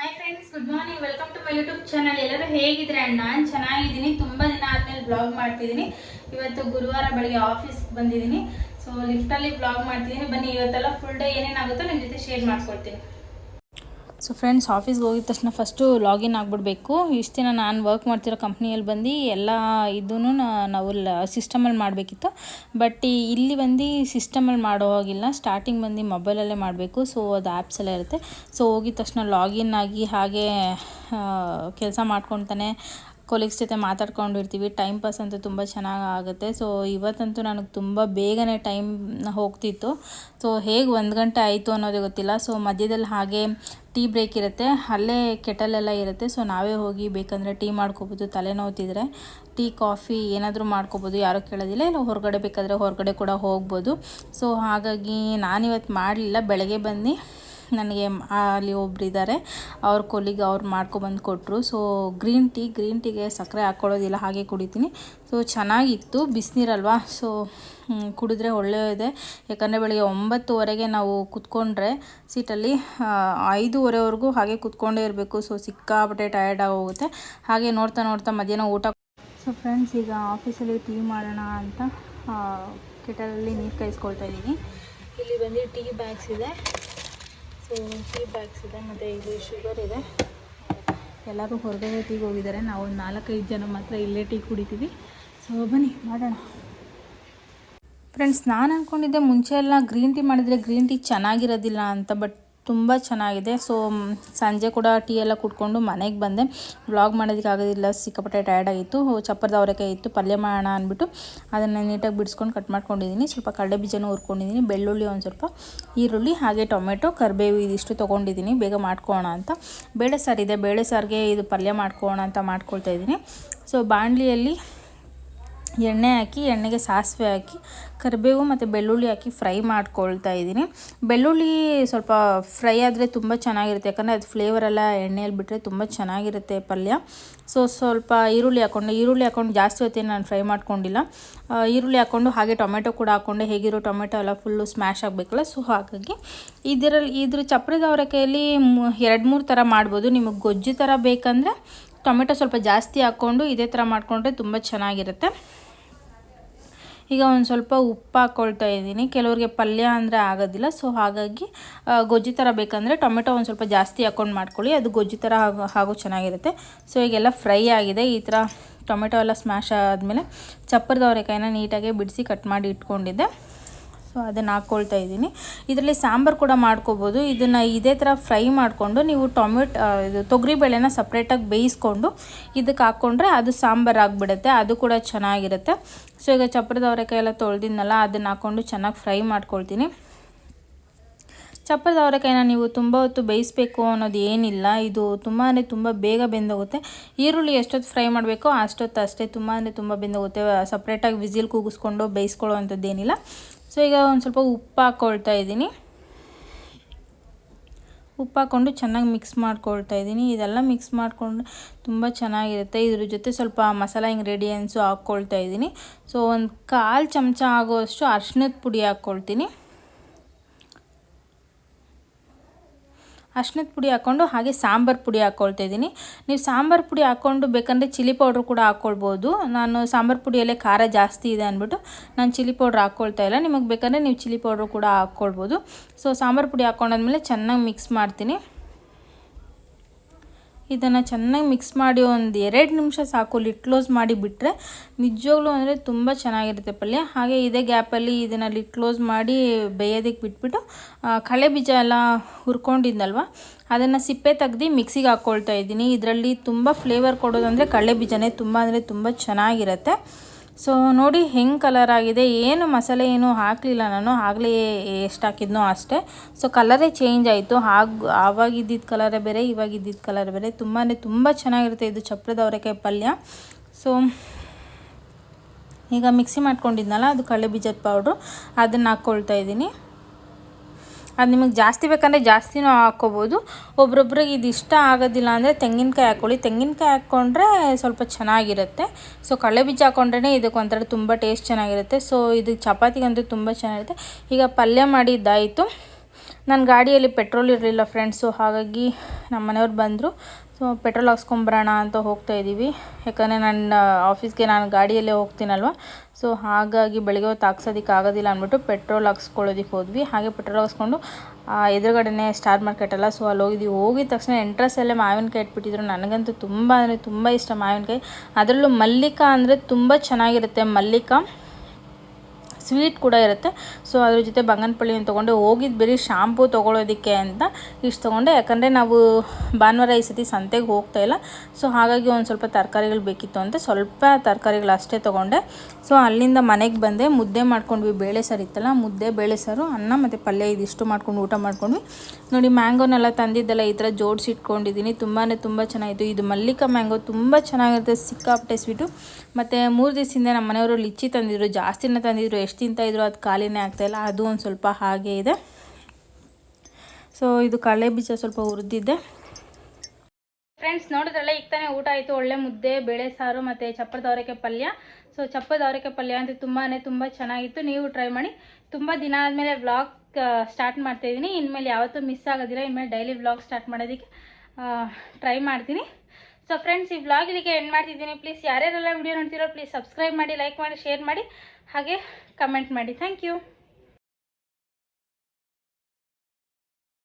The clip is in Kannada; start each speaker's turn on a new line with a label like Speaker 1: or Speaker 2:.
Speaker 1: Hi friends good morning welcome to my YouTube channel ಎಲ್ಲರೂ ಹೇಗಿದ್ರೆ ನಾನು ಚೆನ್ನಾಗಿದ್ದೀನಿ. ತುಂಬ ದಿನ ಆದಮೇಲೆ ಬ್ಲಾಗ್ ಮಾಡ್ತಿದ್ದೀನಿ. ಇವತ್ತು ಗುರುವಾರ ಬೆಳಗ್ಗೆ ಆಫೀಸ್ಗೆ ಬಂದಿದ್ದೀನಿ. ಸೊ ಲಿಫ್ಟಲ್ಲಿ ಬ್ಲಾಗ್ ಮಾಡ್ತಿದ್ದೀನಿ. ಬನ್ನಿ, ಇವತ್ತೆಲ್ಲ ಫುಲ್ ಡೇ ಏನೇನಾಗುತ್ತೋ ನಿಮ್ಮ ಜೊತೆ ಶೇರ್ ಮಾಡ್ಕೊಳ್ತೀನಿ ಸೊ ಫ್ರೆಂಡ್ಸ್ ಆಫೀಸ್ಗೆ ಹೋಗಿದ ತಕ್ಷಣ ಫಸ್ಟು ಲಾಗಿನ್ ಆಗಿಬಿಡ್ಬೇಕು. ಇಷ್ಟು ದಿನ ನಾನು ವರ್ಕ್ ಮಾಡ್ತಿರೋ ಕಂಪ್ನಿಯಲ್ಲಿ ಬಂದು ಎಲ್ಲ ಇದೂ ನಾವು ಸಿಸ್ಟಮಲ್ಲಿ ಮಾಡಬೇಕಿತ್ತು. ಬಟ್ ಇಲ್ಲಿ ಬಂದು ಸಿಸ್ಟಮಲ್ಲಿ ಮಾಡೋ ಹಾಗಿಲ್ಲ. ಸ್ಟಾರ್ಟಿಂಗ್ ಬಂದು ಮೊಬೈಲಲ್ಲೇ ಮಾಡಬೇಕು. ಸೊ ಅದು ಆ್ಯಪ್ಸ್ ಎಲ್ಲ ಇರುತ್ತೆ. ಸೊ ಹೋಗಿದ ತಕ್ಷಣ ಲಾಗಿನ್ ಆಗಿ ಹಾಗೆ ಕೆಲಸ ಮಾಡ್ಕೊತಾನೆ ಕೊಲೀಗ್ಸ್ ಜೊತೆ ಮಾತಾಡ್ಕೊಂಡಿರ್ತೀವಿ ಟೈಮ್ ಪಾಸ್ ಅಂತೂ ತುಂಬ ಚೆನ್ನಾಗಿ ಆಗುತ್ತೆ. ಸೊ ಇವತ್ತಂತೂ ನನಗೆ ತುಂಬ ಬೇಗನೆ ಟೈಮ್ ಹೋಗ್ತಿತ್ತು. ಸೊ ಹೇಗೆ ಒಂದು ಗಂಟೆ ಆಯಿತು ಅನ್ನೋದೇ ಗೊತ್ತಿಲ್ಲ. ಸೊ ಮಧ್ಯದಲ್ಲಿ ಹಾಗೆ ಟೀ ಬ್ರೇಕ್ ಇರುತ್ತೆ. ಅಲ್ಲೇ ಕೆಟಲೆಲ್ಲ ಇರುತ್ತೆ. ಸೊ ನಾವೇ ಹೋಗಿ ಬೇಕಂದರೆ ಟೀ ಮಾಡ್ಕೋಬೋದು. ತಲೆನೋವ್ತಿದ್ರೆ ಟೀ ಕಾಫಿ ಏನಾದರೂ ಮಾಡ್ಕೋಬೋದು. ಯಾರೂ ಕೇಳೋದಿಲ್ಲ. ಇಲ್ಲ, ಹೊರಗಡೆ ಬೇಕಾದರೆ ಹೊರಗಡೆ ಕೂಡ ಹೋಗ್ಬೋದು. ಸೊ ಹಾಗಾಗಿ ನಾನಿವತ್ತು ಮಾಡಲಿಲ್ಲ. ಬೆಳಗ್ಗೆ ಬಂದು ನನಗೆ ಅಲ್ಲಿ ಒಬ್ರು ಇದ್ದಾರೆ ಅವ್ರ ಕೊಲಿಗೆ ಅವ್ರು ಮಾಡ್ಕೊಬಂದು ಕೊಟ್ಟರು ಸೊ ಗ್ರೀನ್ ಟೀ ಗ್ರೀನ್ ಟೀಗೆ ಸಕ್ಕರೆ ಹಾಕ್ಕೊಳ್ಳೋದಿಲ್ಲ ಹಾಗೆ ಕುಡಿತೀನಿ. ಸೊ ಚೆನ್ನಾಗಿತ್ತು, ಬಿಸಿನೀರಲ್ವಾ? ಸೊ ಕುಡಿದ್ರೆ ಒಳ್ಳೆಯದೆ. ಯಾಕಂದರೆ ಬೆಳಗ್ಗೆ ಒಂಬತ್ತುವರೆಗೆ ನಾವು ಕುತ್ಕೊಂಡ್ರೆ ಸೀಟಲ್ಲಿ ಐದೂವರೆವರೆಗೂ ಹಾಗೆ ಕುತ್ಕೊಂಡೇ ಇರಬೇಕು. ಸೊ ಸಿಕ್ಕಾಪಟ್ಟೆ ಟಯರ್ಡ್ ಆಗೋಗುತ್ತೆ. ಹಾಗೆ ನೋಡ್ತಾ ನೋಡ್ತಾ ಮಧ್ಯಾಹ್ನ ಊಟ ಸೊ ಫ್ರೆಂಡ್ಸ್ ಈಗ ಆಫೀಸಲ್ಲಿ ಟೀ ಮಾಡೋಣ ಅಂತ ಕೆಟಲಲ್ಲಿ ನೀರು ಕಾಯಿಸ್ಕೊಳ್ತಾ ಇದ್ದೀನಿ. ಇಲ್ಲಿ ಬಂದು ಟೀ ಬ್ಯಾಗ್ಸ್ ಇದೆ. ಸೊ ಟೀ ಬ್ಯಾಗ್ಸ್ ಇದೆ, ಮತ್ತು ಇಲ್ಲಿ ಶುಗರ್ ಇದೆ. ಎಲ್ಲರೂ ಹೊರಗಡೆ ಟೀಗೆ ಹೋಗಿದ್ದಾರೆ. ನಾವು ಒಂದು ನಾಲ್ಕೈದು ಜನ ಮಾತ್ರ ಇಲ್ಲೇ ಟೀ ಕುಡಿತೀವಿ. ಸೊ ಬನ್ನಿ, ಮಾಡೋಣ. ಫ್ರೆಂಡ್ಸ್ ನಾನು ಅಂದ್ಕೊಂಡಿದ್ದೆ ಮುಂಚೆ ಎಲ್ಲ ಗ್ರೀನ್ ಟೀ ಮಾಡಿದರೆ ಗ್ರೀನ್ ಟೀ ಚೆನ್ನಾಗಿರೋದಿಲ್ಲ ಅಂತ ಬಟ್ ತುಂಬ ಚೆನ್ನಾಗಿದೆ. ಸೊ ಸಂಜೆ ಕೂಡ ಟೀ ಎಲ್ಲ ಕುಟ್ಕೊಂಡು ಮನೆಗೆ ಬಂದೆ. ವ್ಲಾಗ್ ಮಾಡೋದಕ್ಕೆ ಆಗೋದಿಲ್ಲ, ಸಿಕ್ಕಾಪಟ್ಟೆ ಟಯರ್ಡ್ ಆಗಿತ್ತು. ಚಪ್ಪರದ ಅವರೆಕಾಯಿ ಇತ್ತು, ಪಲ್ಯ ಮಾಡೋಣ ಅಂದ್ಬಿಟ್ಟು ಅದನ್ನು ನೀಟಾಗಿ ಬಿಡಿಸ್ಕೊಂಡು ಕಟ್ ಮಾಡ್ಕೊಂಡಿದ್ದೀನಿ ಸ್ವಲ್ಪ ಕಡಲೆ ಬೀಜನೂ ಹುರ್ಕೊಂಡಿದ್ದೀನಿ ಬೆಳ್ಳುಳ್ಳಿ ಒಂದು ಸ್ವಲ್ಪ, ಈರುಳ್ಳಿ, ಹಾಗೆ ಟೊಮೆಟೊ, ಕರಿಬೇವು ಇದಿಷ್ಟು ತೊಗೊಂಡಿದ್ದೀನಿ ಬೇಗ ಮಾಡ್ಕೊಳ್ಳೋಣ ಅಂತ. ಬೇಳೆ ಸಾರಿದೆ ಬೇಳೆ ಸಾರಿಗೆ ಇದು ಪಲ್ಯ ಮಾಡ್ಕೊಳ್ಳೋಣ ಅಂತ ಮಾಡ್ಕೊಳ್ತಾ ಇದ್ದೀನಿ ಸೊ ಬಾಣಲಿಯಲ್ಲಿ ಎಣ್ಣೆ ಹಾಕಿ, ಎಣ್ಣೆಗೆ ಸಾಸಿವೆ ಹಾಕಿ, ಕರಿಬೇವು ಮತ್ತು ಬೆಳ್ಳುಳ್ಳಿ ಹಾಕಿ ಫ್ರೈ ಮಾಡ್ಕೊಳ್ತಾ ಇದ್ದೀನಿ. ಬೆಳ್ಳುಳ್ಳಿ ಸ್ವಲ್ಪ ಫ್ರೈ ಆದರೆ ತುಂಬ ಚೆನ್ನಾಗಿರುತ್ತೆ. ಯಾಕಂದರೆ ಅದು ಫ್ಲೇವರೆಲ್ಲ ಎಣ್ಣೆಯಲ್ಲಿ ಬಿಟ್ಟರೆ ತುಂಬ ಚೆನ್ನಾಗಿರುತ್ತೆ ಪಲ್ಯ. ಸೊ ಸ್ವಲ್ಪ ಈರುಳ್ಳಿ ಹಾಕ್ಕೊಂಡು ಈರುಳ್ಳಿ ಹಾಕ್ಕೊಂಡು ಜಾಸ್ತಿ ಹೊತ್ತೇನು ನಾನು ಫ್ರೈ ಮಾಡ್ಕೊಂಡಿಲ್ಲ. ಈರುಳ್ಳಿ ಹಾಕ್ಕೊಂಡು ಹಾಗೆ ಟೊಮೆಟೊ ಕೂಡ ಹಾಕ್ಕೊಂಡು ಹೇಗಿರೋ ಟೊಮೆಟೊ ಎಲ್ಲ ಫುಲ್ಲು ಸ್ಮ್ಯಾಶ್ ಆಗಬೇಕಲ್ಲ ಸೊ ಹಾಗಾಗಿ ಇದರಲ್ಲಿ, ಇದ್ರ ಚಪ್ರದ ಅವರೆಕಾಯಲ್ಲಿ ಎರಡು ಮೂರು ಥರ ಮಾಡ್ಬೋದು. ನಿಮಗೆ ಗೊಜ್ಜು ಥರ ಬೇಕಂದರೆ ಟೊಮೆಟೊ ಸ್ವಲ್ಪ ಜಾಸ್ತಿ ಹಾಕ್ಕೊಂಡು ಇದೇ ಥರ ಮಾಡಿಕೊಂಡ್ರೆ ತುಂಬ ಚೆನ್ನಾಗಿರುತ್ತೆ. ಈಗ ಒಂದು ಸ್ವಲ್ಪ ಉಪ್ಪು ಹಾಕ್ಕೊಳ್ತಾ ಇದ್ದೀನಿ. ಕೆಲವರಿಗೆ ಪಲ್ಯ ಅಂದರೆ ಆಗೋದಿಲ್ಲ. ಸೊ ಹಾಗಾಗಿ ಗೊಜ್ಜು ಥರ ಬೇಕಂದರೆ ಟೊಮೆಟೊ ಒಂದು ಸ್ವಲ್ಪ ಜಾಸ್ತಿ ಹಾಕ್ಕೊಂಡು ಮಾಡ್ಕೊಳ್ಳಿ. ಅದು ಗೊಜ್ಜು ಥರ ಹಾಗೂ ಹಾಗೂ ಚೆನ್ನಾಗಿರುತ್ತೆ. ಸೊ ಈಗೆಲ್ಲ ಫ್ರೈ ಆಗಿದೆ. ಈ ಥರ ಟೊಮೆಟೊ ಎಲ್ಲ ಸ್ಮ್ಯಾಶ್ ಆದಮೇಲೆ ಚಪ್ಪರದ ಅವರೆಕಾಯಿನ ನೀಟಾಗಿ ಬಿಡಿಸಿ ಕಟ್ ಮಾಡಿ ಇಟ್ಕೊಂಡಿದ್ದೆ. ಸೊ ಅದನ್ನು ಹಾಕ್ಕೊಳ್ತಾ ಇದ್ದೀನಿ. ಇದರಲ್ಲಿ ಸಾಂಬಾರು ಕೂಡ ಮಾಡ್ಕೋಬೋದು. ಇದನ್ನು ಇದೇ ಥರ ಫ್ರೈ ಮಾಡಿಕೊಂಡು ನೀವು ಟೊಮೆಟ್ ಇದು ತೊಗರಿಬೇಳೆನ ಸಪ್ರೇಟಾಗಿ ಬೇಯಿಸ್ಕೊಂಡು ಇದಕ್ಕೆ ಹಾಕ್ಕೊಂಡ್ರೆ ಅದು ಸಾಂಬಾರು ಆಗಿಬಿಡುತ್ತೆ. ಅದು ಕೂಡ ಚೆನ್ನಾಗಿರುತ್ತೆ. ಸೊ ಈಗ ಚಪ್ಪರದ ಅವರೆಕಾಯಿ ಎಲ್ಲ ತೊಳೆದಿದ್ನಲ್ಲ, ಅದನ್ನು ಹಾಕ್ಕೊಂಡು ಚೆನ್ನಾಗಿ ಫ್ರೈ ಮಾಡ್ಕೊಳ್ತೀನಿ. ಚಪ್ಪರದ ಅವರೆಕಾಯಿನ ನೀವು ತುಂಬ ಹೊತ್ತು ಬೇಯಿಸಬೇಕು ಅನ್ನೋದು ಏನಿಲ್ಲ. ಇದು ತುಂಬ ಅಂದರೆ ತುಂಬ ಬೇಗ ಬೆಂದೋಗುತ್ತೆ. ಈರುಳ್ಳಿ ಎಷ್ಟೊತ್ತು ಫ್ರೈ ಮಾಡಬೇಕೋ ಅಷ್ಟೊತ್ತು ಅಷ್ಟೇ ತುಂಬ ಅಂದರೆ ತುಂಬ ಬೆಂದೋಗುತ್ತೆ. ಸಪ್ರೇಟಾಗಿ ವಿಸಿಲ್ ಕೂಗಿಸ್ಕೊಂಡು ಬೇಯಿಸ್ಕೊಳ್ಳೋ ಅಂಥದ್ದೇನಿಲ್ಲ. ಸೊ, ಈಗ ಒಂದು ಸ್ವಲ್ಪ ಉಪ್ಪು ಹಾಕ್ಕೊಳ್ತಾ ಇದ್ದೀನಿ. ಉಪ್ಪು ಹಾಕ್ಕೊಂಡು ಚೆನ್ನಾಗಿ ಮಿಕ್ಸ್ ಮಾಡ್ಕೊಳ್ತಾ ಇದ್ದೀನಿ. ಇದೆಲ್ಲ ಮಿಕ್ಸ್ ಮಾಡಿಕೊಂಡು ತುಂಬ ಚೆನ್ನಾಗಿರುತ್ತೆ. ಇದ್ರ ಜೊತೆ ಸ್ವಲ್ಪ ಮಸಾಲ ಇಂಗ್ರೀಡಿಯೆಂಟ್ಸು ಹಾಕ್ಕೊಳ್ತಾ ಇದ್ದೀನಿ. ಸೊ, ಒಂದು ಕಾಲು ಚಮಚ ಆಗೋಷ್ಟು ಅರ್ಶಿನದ ಪುಡಿ ಹಾಕ್ಕೊಳ್ತೀನಿ ಅರ್ಶಿನದ ಪುಡಿ ಹಾಕ್ಕೊಂಡು ಹಾಗೆ ಸಾಂಬಾರು ಪುಡಿ ಹಾಕ್ಕೊಳ್ತಾ ಇದ್ದೀನಿ. ನೀವು ಸಾಂಬಾರು ಪುಡಿ ಹಾಕ್ಕೊಂಡು ಬೇಕಂದರೆ ಚಿಲ್ಲಿ ಪೌಡ್ರ್ ಕೂಡ ಹಾಕ್ಕೊಳ್ಬೋದು ನಾನು ಸಾಂಬಾರು ಪುಡಿಯಲ್ಲೇ ಖಾರ ಜಾಸ್ತಿ ಇದೆ ಅಂದ್ಬಿಟ್ಟು ನಾನು ಚಿಲ್ಲಿ ಪೌಡ್ರ್ ಹಾಕ್ಕೊಳ್ತಾ ಇಲ್ಲ. ನಿಮಗೆ ಬೇಕಂದರೆ ನೀವು ಚಿಲ್ಲಿ ಪೌಡ್ರ್ ಕೂಡ ಹಾಕ್ಕೊಳ್ಬೋದು ಸೊ ಸಾಂಬಾರು ಪುಡಿ ಹಾಕ್ಕೊಂಡಾದ್ಮೇಲೆ ಚೆನ್ನಾಗಿ ಮಿಕ್ಸ್ ಮಾಡ್ತೀನಿ. ಇದನ್ನು ಚೆನ್ನಾಗಿ ಮಿಕ್ಸ್ ಮಾಡಿ ಒಂದು ಎರಡು ನಿಮಿಷ ಸಾಕು ಲಿಟ್ ಕ್ಲೋಸ್ ಮಾಡಿ ಬಿಟ್ಟರೆ ನಿಜವಾಗ್ಲೂ ಅಂದರೆ ತುಂಬ ಚೆನ್ನಾಗಿರುತ್ತೆ ಪಲ್ಯ. ಹಾಗೆ ಇದೇ ಗ್ಯಾಪಲ್ಲಿ ಇದನ್ನು ಲಿಟ್ ಕ್ಲೋಸ್ ಮಾಡಿ ಬೇಯೋದಕ್ಕೆ ಬಿಟ್ಬಿಟ್ಟು ಕಳೆ ಬೀಜ ಎಲ್ಲ ಹುರ್ಕೊಂಡಿದ್ದಲ್ವ ಅದನ್ನು ಸಿಪ್ಪೆ ತೆಗ್ದು ಮಿಕ್ಸಿಗೆ ಹಾಕ್ಕೊಳ್ತಾ ಇದ್ದೀನಿ. ಇದರಲ್ಲಿ ತುಂಬ ಫ್ಲೇವರ್ ಕೊಡೋದಂದರೆ ಕಳೆ ಬೀಜನೇ ತುಂಬ ಅಂದರೆ ತುಂಬ ಚೆನ್ನಾಗಿರುತ್ತೆ. ಸೊ ನೋಡಿ ಹೆಂಗೆ ಕಲರ್ ಆಗಿದೆ, ಏನು ಮಸಾಲೆ ಏನು ಹಾಕಲಿಲ್ಲ ನಾನು, ಆಗಲೇ ಎಷ್ಟು ಹಾಕಿದ್ನೋ ಅಷ್ಟೇ. ಸೊ ಕಲರೇ ಚೇಂಜ್ ಆಯಿತು. ಹಾಗೆ ಆವಾಗಿದ್ದಿದ್ದ ಕಲರೇ ಬೇರೆ, ಇವಾಗ ಇದ್ದಿದ್ದ ಕಲರ್ ಬೇರೆ. ತುಂಬಾ ತುಂಬ ಚೆನ್ನಾಗಿರುತ್ತೆ ಇದು ಚಪ್ರದ ಅವರೆಕಾಯಿ ಪಲ್ಯ. ಸೊ ಈಗ ಮಿಕ್ಸಿ ಮಾಡ್ಕೊಂಡಿದ್ನಲ್ಲ, ಅದು ಕಳ್ಳೆ ಬೀಜದ ಪೌಡ್ರು ಅದನ್ನು ಹಾಕ್ಕೊಳ್ತಾ ಇದ್ದೀನಿ. ಅದು ನಿಮಗೆ ಜಾಸ್ತಿ ಬೇಕಂದರೆ ಜಾಸ್ತಿನೂ ಹಾಕ್ಕೋಬೋದು. ಒಬ್ರೊಬ್ರಿಗೆ ಇದು ಇಷ್ಟ ಆಗೋದಿಲ್ಲ ಅಂದರೆ ತೆಂಗಿನಕಾಯಿ ಹಾಕ್ಕೊಳ್ಳಿ. ತೆಂಗಿನಕಾಯಿ ಹಾಕ್ಕೊಂಡ್ರೆ ಸ್ವಲ್ಪ ಚೆನ್ನಾಗಿರುತ್ತೆ. ಸೊ ಕಡಲೆ ಬೀಜ ಹಾಕ್ಕೊಂಡ್ರೆ ಇದಕ್ಕೆ ಒಂಥರ ತುಂಬ ಟೇಸ್ಟ್ ಚೆನ್ನಾಗಿರುತ್ತೆ. ಸೊ ಇದು ಚಪಾತಿಗಂತೂ ತುಂಬ ಚೆನ್ನಾಗಿರುತ್ತೆ. ಈಗ ಪಲ್ಯ ಮಾಡಿದ್ದಾಯಿತು. ನನ್ನ ಗಾಡಿಯಲ್ಲಿ ಪೆಟ್ರೋಲ್ ಇರಲಿಲ್ಲ ಫ್ರೆಂಡ್ಸು ಹಾಗಾಗಿ ನಮ್ಮ ಮನೆಯವ್ರು ಬಂದರು. ಸೊ, ಪೆಟ್ರೋಲ್ ಹಾಕ್ಸ್ಕೊಂಬರೋಣ ಅಂತ ಹೋಗ್ತಾ ಇದ್ದೀವಿ. ಯಾಕಂದರೆ ನನ್ನ ಆಫೀಸ್ಗೆ ನಾನು ಗಾಡಿಯಲ್ಲೇ ಹೋಗ್ತೀನಲ್ವ? ಸೊ, ಹಾಗಾಗಿ ಬೆಳಗ್ಗೆ ಹೊತ್ತು ಹಾಕ್ಸೋದಕ್ಕೆ ಆಗೋದಿಲ್ಲ ಅಂದ್ಬಿಟ್ಟು ಪೆಟ್ರೋಲ್ ಹಾಕ್ಸ್ಕೊಳ್ಳೋದಕ್ಕೆ ಹೋದ್ವಿ. ಹಾಗೆ ಪೆಟ್ರೋಲ್ ಹಾಕ್ಸ್ಕೊಂಡು ಎದುರುಗಡೆನೇ ಸ್ಟಾರ್ ಮಾರ್ಕೆಟ್ ಸೊ, ಅಲ್ಲಿ ಹೋಗಿದ್ವಿ. ಹೋಗಿದ ತಕ್ಷಣ ಎಂಟ್ರೆಸ್ಸಲ್ಲೇ ಮಾವಿನಕಾಯಿ ಇಟ್ಬಿಟ್ಟಿದ್ರು. ನನಗಂತೂ ತುಂಬ ಅಂದರೆ ತುಂಬ ಇಷ್ಟ ಮಾವಿನಕಾಯಿ. ಅದರಲ್ಲೂ ಮಲ್ಲಿಕಾ ಅಂದರೆ ತುಂಬ ಚೆನ್ನಾಗಿರುತ್ತೆ ಮಲ್ಲಿಕಾ. ಸ್ವೀಟ್ ಕೂಡ ಇರುತ್ತೆ. ಸೊ ಅದ್ರ ಜೊತೆ ಬಂಗನಪಳ್ಳಿಯನ್ನು ತೊಗೊಂಡೆ ಹೋಗಿದ್ದು ಬರೀ ಶಾಂಪೂ ತೊಗೊಳೋದಕ್ಕೆ ಅಂತ ಇಷ್ಟು ತೊಗೊಂಡೆ. ಯಾಕಂದರೆ ನಾವು ಭಾನುವಾರ ಈ ಸತಿ ಸಂತೆಗೆ ಹೋಗ್ತಾ ಇಲ್ಲ. ಸೊ ಹಾಗಾಗಿ ಒಂದು ಸ್ವಲ್ಪ ತರಕಾರಿಗಳು ಬೇಕಿತ್ತು ಅಂತ ಸ್ವಲ್ಪ ತರಕಾರಿಗಳು ಅಷ್ಟೇ ತೊಗೊಂಡೆ. ಸೊ ಅಲ್ಲಿಂದ ಮನೆಗೆ ಬಂದೆ. ಮುದ್ದೆ ಮಾಡ್ಕೊಂಡ್ವಿ. ಬೇಳೆ ಸಾರು ಇತ್ತಲ್ಲ, ಮುದ್ದೆ, ಬೇಳೆ ಸಾರು, ಅನ್ನ ಮತ್ತು ಪಲ್ಯ ಇದಿಷ್ಟು ಮಾಡ್ಕೊಂಡು ಊಟ ಮಾಡ್ಕೊಂಡ್ವಿ. ನೋಡಿ, ಮ್ಯಾಂಗೋನೆಲ್ಲ ತಂದಿದ್ದೆಲ್ಲ ಈ ಥರ ಜೋಡಿಸಿ ಇಟ್ಕೊಂಡಿದ್ದೀನಿ. ತುಂಬಾ ತುಂಬ ಚೆನ್ನಾಗಿತ್ತು. ಇದು ಮಲ್ಲಿಕಾ ಮ್ಯಾಂಗೋ ತುಂಬ ಚೆನ್ನಾಗಿರುತ್ತೆ. ಸಿಕ್ಕಾಪಟ್ಟೆ ಸ್ವೀಟು. ಮತ್ತು ಮೂರು ದಿವಸದಿಂದ ನಮ್ಮ ಮನೆಯವರು ಲಿಚ್ಚಿ ತಂದಿದ್ರು. ಜಾಸ್ತಿನೇ ತಂದಿದ್ರು. ಎಷ್ಟು ತಿಂತಾಯಿದ್ರು ಅದು ಖಾಲಿನೇ ಆಗ್ತಾಯಿಲ್ಲ ಅದು ಒಂದು ಸ್ವಲ್ಪ ಹಾಗೆ ಇದೆ. ಸೊ ಇದು ಕಳೆ ಬೀಜ ಸ್ವಲ್ಪ ಹುರಿದಿದ್ದೆ. ಫ್ರೆಂಡ್ಸ್ ನೋಡಿದ್ರಲ್ಲ, ಈಗ ತಾನೇ ಊಟ ಆಯಿತು. ಒಳ್ಳೆ ಮುದ್ದೆ, ಬೇಳೆ ಸಾರು ಮತ್ತು ಚಪ್ಪದ ಅವರೆಕೆ ಪಲ್ಯ. ಸೊ ಚಪ್ಪದ ಅವರೆಕೆ ಪಲ್ಯ ಅಂತ ತುಂಬಾ ತುಂಬ ಚೆನ್ನಾಗಿತ್ತು. ನೀವು ಟ್ರೈ ಮಾಡಿ. ತುಂಬ ದಿನ ಆದಮೇಲೆ ವ್ಲಾಗ್ ಸ್ಟಾರ್ಟ್ ಮಾಡ್ತಾಯಿದ್ದೀನಿ ಇನ್ಮೇಲೆ ಯಾವತ್ತೂ ಮಿಸ್ ಆಗೋದಿಲ್ಲ ಇನ್ಮೇಲೆ ಡೈಲಿ ವ್ಲಾಗ್ ಸ್ಟಾರ್ಟ್ ಮಾಡೋದಕ್ಕೆ ಟ್ರೈ ಮಾಡ್ತೀನಿ. ಸೊ ಫ್ರೆಂಡ್ಸ್ ಈ ವ್ಲಾಗ್ ಇಲ್ಲಿಗೆ ಎಂಡ್ ಮಾಡ್ತಿದ್ದೀನಿ. ಪ್ಲೀಸ್ ಯಾರ್ಯಾರೆಲ್ಲ ವಿಡಿಯೋ ನೋಡ್ತಿರೋ ಪ್ಲೀಸ್ ಸಬ್ಸ್ಕ್ರೈಬ್ ಮಾಡಿ ಲೈಕ್ ಮಾಡಿ ಶೇರ್ ಮಾಡಿ, ಹಾಗೆ ಕಮೆಂಟ್ ಮಾಡಿ. Thank you